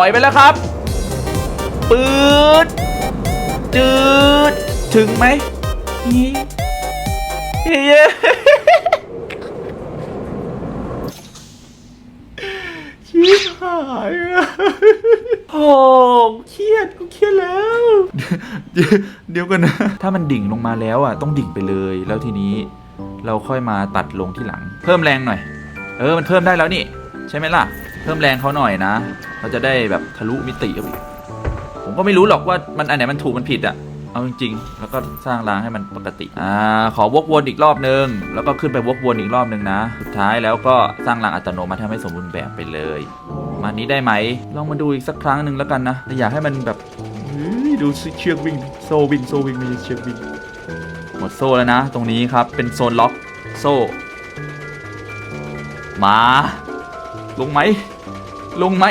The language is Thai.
ปล่อยไปแล้วครับปืดจืดถึงไหมนี่เย้ชิบหายอะโอ้เครียดกูเครียดแล้ว เดี๋ยวกันนะ ถ้ามันดิ่งลงมาแล้วอะ ต้องดิ่งไปเลย แล้วทีนี้ เราค่อยมาตัดลงที่หลัง เพิ่มแรงหน่อย เออ มันเพิ่มได้แล้วนี่ ใช่ไหมล่ะ เพิ่มแรงเขาหน่อยนะ เราจะได้แบบทะลุมิติเข้าไปอีกผมก็ไม่รู้หรอกว่ามันอันไหนมันถูกมันผิดอะเอาจริงๆ แล้วก็สร้างรางให้มันปกติ อ่า ขอวกวนอีกรอบนึง แล้วก็ขึ้นไปวกวนอีกรอบนึงนะ สุดท้ายแล้วก็สร้างรางอัตโนมัติทำให้สมบูรณ์แบบไปเลย มานี้ได้ไหม ลองมาดูอีกสักครั้งหนึ่งแล้วกันนะ แต่อยากให้มันแบบเฮ้ยดูสิเชือกวิ่ง โซวิ่ง โซวิ่งไม่ใช่เชือกวิ่ง หมดโซ่แล้วนะ ตรงนี้ครับ เป็นโซนล็อก โซ่ มา ลงไหมลงไหม